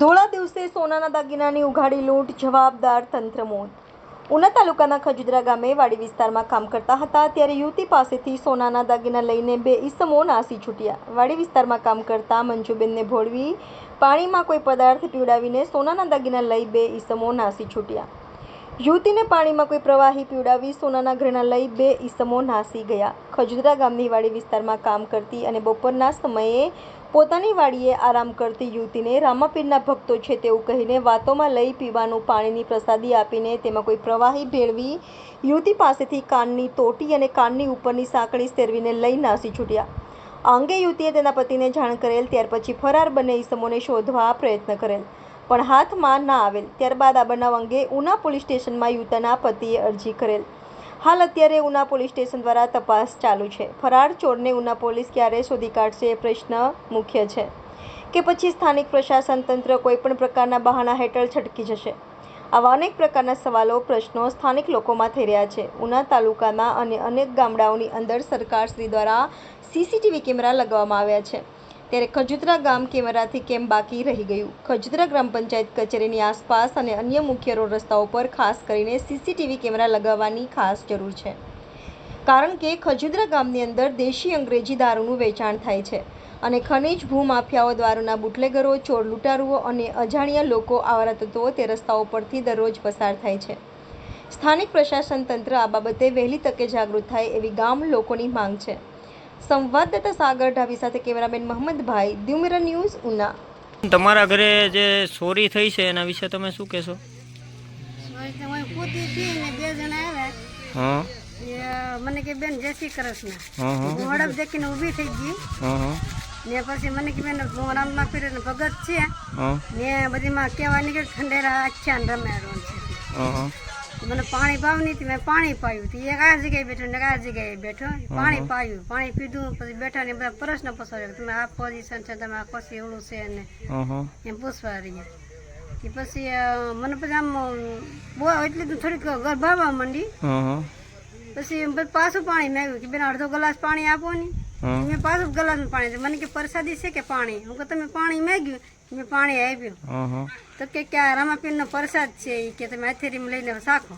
ધોળા દિવસે સોનાના દાગીનાની ઉઘાડી લૂંટ જવાબદાર તંત્ર મોત. ઉના તાલુકાના ખજુદરા ગામે વાડી વિસ્તારમાં કામ કરતા હતા ત્યારે યુવતી પાસેથી સોનાના દાગીના લઈને બે ઈસમો નાસી છૂટ્યા. વાડી વિસ્તારમાં કામ કરતા મંજુબેનને ભોળવી પાણીમાં કોઈ પદાર્થ પીવડાવીને સોનાના દાગીના લઈ બે ઈસમો નાસી છૂટ્યા. યુવતીને પાણીમાં કોઈ પ્રવાહી પીવડાવી સોનાના ઘરેણા લઈ બે ઈસમો નાસી ગયા. ખજુદરા ગામની વાડી વિસ્તારમાં કામ કરતી અને બપોરના સમયે પોતાની વાડીએ આરામ કરતી યુવતીને રામાપીરના ભક્તો છે તેવું કહીને વાતોમાં લઈ પીવાનું પાણીની પ્રસાદી આપીને તેમાં કોઈ પ્રવાહી ભેળવી યુવતી પાસેથી કાનની તોટી અને કાનની ઉપરની સાંકળી સેરવીને લઈ નાસી છૂટ્યા. આ અંગે યુવતીએ તેના પતિને જાણ કરેલ, ત્યાર પછી ફરાર બંને ઈસમોને શોધવા પ્રયત્ન કરેલ. પણ હાથમાં ના આવેલ. ત્યારબાદ આ બનાવ અંગે ઉના પોલીસ સ્ટેશનમાં યુવતાના પતિએ અરજી કરેલ. હાલ અત્યારે ઉના પોલીસ સ્ટેશન દ્વારા તપાસ ચાલુ છે. ફરાર ચોરને ઉના પોલીસ ક્યારે શોધી કાઢશે એ પ્રશ્ન મુખ્ય છે કે પછી સ્થાનિક પ્રશાસન તંત્ર કોઈપણ પ્રકારના બહાના હેઠળ છટકી જશે? આવા અનેક પ્રકારના સવાલો, પ્રશ્નો સ્થાનિક લોકોમાં થઈ રહ્યા છે. ઉના તાલુકાના અને અનેક ગામડાઓની અંદર સરકારશ્રી દ્વારા સીસીટીવી કેમેરા લગાવવામાં આવ્યા છે. ત્યારે ખજુતરા ગામ કેમેરાથી કેમ બાકી રહી ગયું? ખજુતરા ગ્રામ પંચાયત કચેરીની આસપાસ અને અન્ય મુખ્ય રોડ રસ્તાઓ પર ખાસ કરીને સીસીટીવી કેમેરા લગાવવાની ખાસ જરૂર છે. કારણ કે ખજુદરા ગામની અંદર દેશી અંગ્રેજી દારૂનું વેચાણ થાય છે અને ખનીજ ભૂમાફિયાઓ દ્વારાના બુટલેગરો, ચોર લૂંટારુઓ અને અજાણ્યા લોકો આવારા તત્વો તે રસ્તાઓ પરથી દરરોજ પસાર થાય છે. સ્થાનિક પ્રશાસન તંત્ર આ બાબતે વહેલી તકે જાગૃત થાય એવી ગામ લોકોની માંગ છે. સંવાદદાતા સાગર ઢાબી સાથે કેમેરામેન મોહમ્મદભાઈ દ્યુમેરા ન્યૂઝ ઉના. તમારા ઘરે જે ચોરી થઈ છે એના વિશે તમે શું કહેશો? હું કૂદી હતી ને બે જણા આવ્યા. હા. એ મને કે બેન જય શ્રી કૃષ્ણ હા. હડપ દેખીને ઊભી થઈ ગઈ. હા હા. ને પછી મને કે બેન હું રામમાં પીરે ભગત છે. ને ને બધીમાં કેવા નીકળે ખંડેરા આખ્યાન રમેરો છે. હા હા. મને પાણી ભાવ નહીં મેં પાણી પાયું હતી. એક આ જગ્યાએ બેઠો ને આ જગ્યાએ બેઠો. પાણી પાયું પાણી પીધું પછી બેઠા ને બધા પ્રશ્ન પૂછવા તમે આ પોઝિશન છે તમે આ પછી એવડું છે ને. એમ પૂછવા રહીએ કે પછી મને પછી આમ બહુ એટલે તો થોડીક ગરભાવા માંડી. પછી પછી પાણી મેં કે બેન અડધો ગ્લાસ પાણી આપો ને. મેં પાછું ગ્લાસમાં પાણી મને કે પ્રસાદી છે કે પાણી? હું કે તમે પાણી મેગ્યું? મેં પાણી હા તો કે કે આ રામાપીરનો પ્રસાદ છે એ કે તમે મેથેરીમાં લઈને શાખો.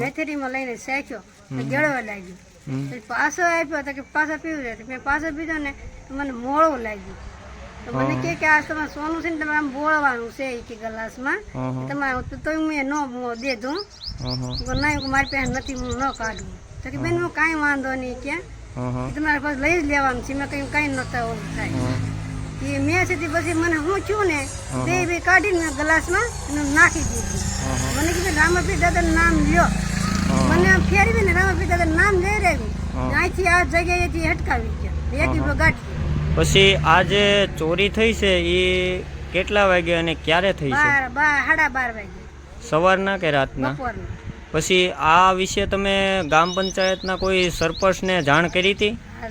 મેથેરીમાં લઈને શેખ્યો તો ગળવા લાગ્યું. પછી પાછો આપ્યો તો કે પાછો પીવું છે. મેં પાછો પીધો ને તો મને મોળું લાગ્યું. તો મને કે કે આ તમારે સોનું છે ને તમારે આમ બોળવાનું છે એ કે ગ્લાસમાં. તમારે તો મેં ન દે દઉં ના મારી પાસે નથી હું ન કાઢું. તો કે બેન હું કાંઈ વાંધો નહીં કે તમારે પાસે લઈ જ લેવાનું છે. મેં કંઈ કાંઈ નતા ઓલું થાય. એ મેં છે પછી મને હું છું ને બે બે કાઢીને મેં ગ્લાસમાં નાખી દીધું. મને કીધું રામાપીર દાદાનું નામ લ્યો. મને ફેરવીને રામાપીર દાદાનું નામ લઈ રહ્યું અહીંથી આ જગ્યાએથી હટકાવી ગયા. એક ગાંઠી પછી આ જે ચોરી થઈ છે એ કેટલા વાગે અને ક્યારે થઈ છે? બાર બાર સાડા બાર વાગે સવારના કે રાતના? બપોરના. પછી આ વિશે તમે ગ્રામ પંચાયતના કોઈ સરપંચને જાણ કરી હતી? આ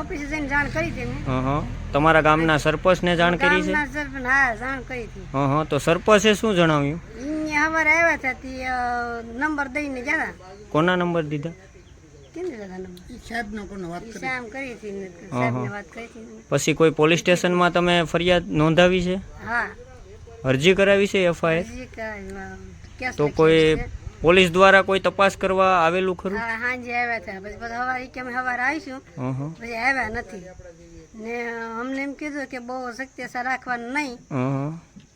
ઓફિસે જઈને જાણ કરી હતી મેં હા હા તમારા ગામના સરપંચને જાણ કરી છે? સરપંચ હા જાણ કરી હતી. હા હા તો સરપંચે શું જણાવ્યું? અહીંયા આવ્યા હતા તે નંબર દઈને ગયા કોના નંબર દીધા? કેમ દીધા નંબર? સાહેબનો કોનો વાત કરી. સાહેબ કરી હતી ને સાહેબને વાત કરી હતી પછી કોઈ પોલીસ સ્ટેશનમાં તમે ફરિયાદ નોંધાવી છે? હા. અરજી કરાવી છે એફઆઈઆર? તો કોઈ પોલીસ દ્વારા કોઈ તપાસ કરવા આવેલું ખરું? હા સાંજે આવ્યા હતા પછી બધા હવારે કેમ અમે આવીશું. પછી આવ્યા નથી. ને અમને એમ કીધું કે બહુ સત્યસા રાખવાનું નહીં.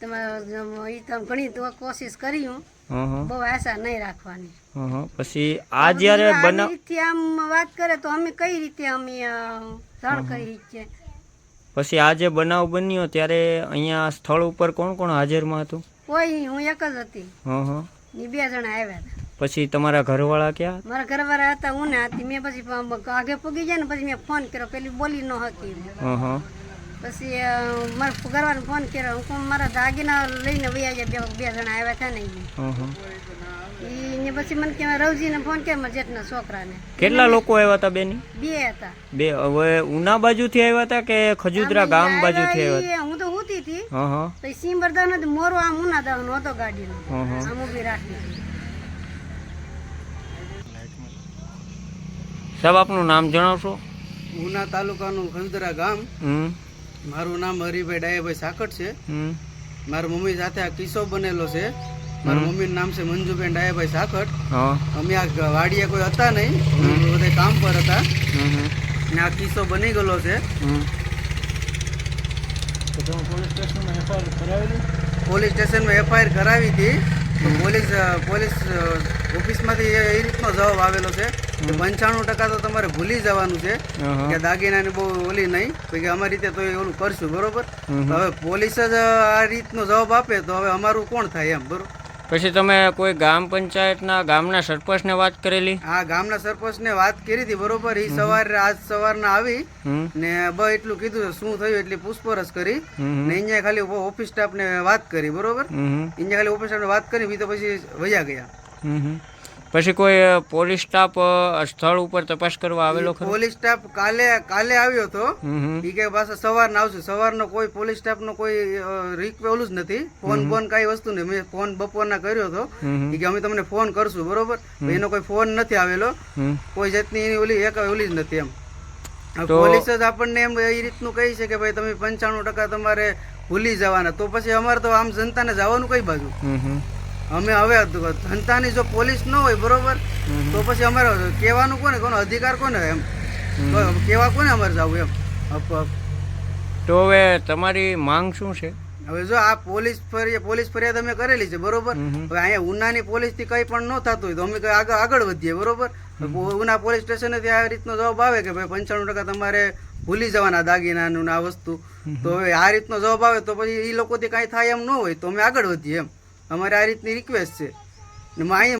તમારે તમે ઘણી તો કોશિશ કરી હા બહુ આશા નહીં રાખવાની. પછી આ જ્યારે રીતે આમ વાત કરે તો અમે કઈ રીતે અમે જાણ કરી છે પછી આ જે બનાવ બન્યો ત્યારે અહીંયા સ્થળ ઉપર કોણ કોણ હાજરમાં હતું? કોઈ હું એક જ હતી. હા હા. ને બે જણા આવ્યા હતા. પછી તમારા ઘરવાળા ક્યાં? મારા ઘરવાળા હતા હું ને હતી. મેં પછી આગે પૂગી ગયા ને પછી મેં ફોન કર્યો. પેલી બોલી ન હતી હા હા. પછી મારા ઘરવાળાને ફોન કર્યો. હું મારા દાગીના લઈને વૈયા ગયા બે બે જણા આવ્યા હતા ને ને પછી મને કે રવજીને ફોન કર્યો મારા જેઠના છોકરાને. કેટલા લોકો આવ્યા હતા બેની? બે હતા. બે હવે ઉના બાજુથી આવ્યા હતા કે ખજુદરા ગામ બાજુથી આવ્યા હતા? તો ઉતી ભરતા નથી મોરો આમ ઉના દાવાનો હતો ગાડીનો. હા હા આમ ઊભી રાખી. સાહેબ આપનું નામ જણાવશો? ઉના તાલુકાનું ખંદરા ગામ. હમ. મારું નામ હરિભાઈ ડાયાભાઈ સાકટ છે. હમ. મારા મમ્મી સાથે આ કિસ્સો બનેલો છે. મારી મમ્મીનું નામ છે મંજુબેન ડાયાભાઈ સાકટ હા અમે આ વાડીએ કોઈ હતા નહીં. બધા કામ પર હતા. હમ હમ. ને આ કિસ્સો બની ગયેલો છે. હમ પોલીસ સ્ટેશનમાં એફઆઈઆર કરાવી હતી. તો પોલીસ પોલીસ ઓફિસમાંથી એ રીતનો જવાબ આવેલો છે કે પંચાણું ટકા તો તમારે ભૂલી જવાનું છે. કે દાગીનાની બહુ ઓલી નહીં. તો કે અમારી રીતે તો એ ઓલું કરશું બરોબર? હવે પોલીસ જ આ રીતનો જવાબ આપે તો હવે અમારું કોણ થાય એમ બરોબર? પછી તમે કોઈ ગ્રામ પંચાયતના ગામના સરપંચને વાત કરેલી? આ ગામના સરપંચને વાત કરી હતી બરોબર એ સવારે આજ સવારના આવી ને બ એટલું કીધું શું થયું એટલી પૂછપરછ કરી. ને અહીંયા ખાલી ઓફિસ સ્ટાફને વાત કરી બરોબર. અહીંયા ખાલી ઓફિસ સ્ટાફને વાત કરી બી તો પછી વયા ગયા. પછી કોઈ પોલીસ સ્ટાફ સ્થળ ઉપર તપાસ કરવા આવેલો ખરો? પોલીસ સ્ટાફ કાલે કાલે આવ્યો હતો. ઈ કે પાછા સવારના આવશે. સવારનો કોઈ પોલીસ સ્ટાફનો કોઈ રીક ઓલું જ નથી. ફોન ફોન કઈ વસ્તુ નહીં. મેં ફોન બપોરના કર્યો હતો. ઈ કે અમે તમને ફોન કરશું બરોબર? એનો કોઈ ફોન નથી આવેલો. કોઈ જાતની એની ઓલી એક ઓલી જ નથી એમ. પોલીસ જ આપણને એમ એ રીતનું કહી છે કે ભાઈ તમે પંચાણું ટકા તમારે ભૂલી જવાના. તો પછી અમારે તો આમ જનતાને જવાનું કઈ બાજુ. અમે હવે જનતાની જો પોલીસ ન હોય બરોબર? તો પછી અમારે કહેવાનું કોને? કોનો અધિકાર કોને એમ? કહેવા કોને અમારે જવું એમ. તો હવે તમારી માંગ શું છે? હવે જો આ પોલીસ ફરિયાદ પોલીસ ફરિયાદ અમે કરેલી છે બરોબર. હવે અહીંયા ઉનાની પોલીસથી કંઈ પણ ન થતું હોય તો અમે કંઈ આગળ આગળ વધીએ બરોબર? ઉના પોલીસ સ્ટેશનેથી આ રીતનો જવાબ આવે કે ભાઈ પંચાણું ટકા તમારે ભૂલી જવાના દાગીનાનું આ વસ્તુ. તો હવે આ રીતનો જવાબ આવે તો પછી એ લોકોથી કાંઈ થાય એમ ન હોય તો અમે આગળ વધીએ એમ. અમારે આ રીતની રિક્વેસ્ટ છે. ને અહીંયા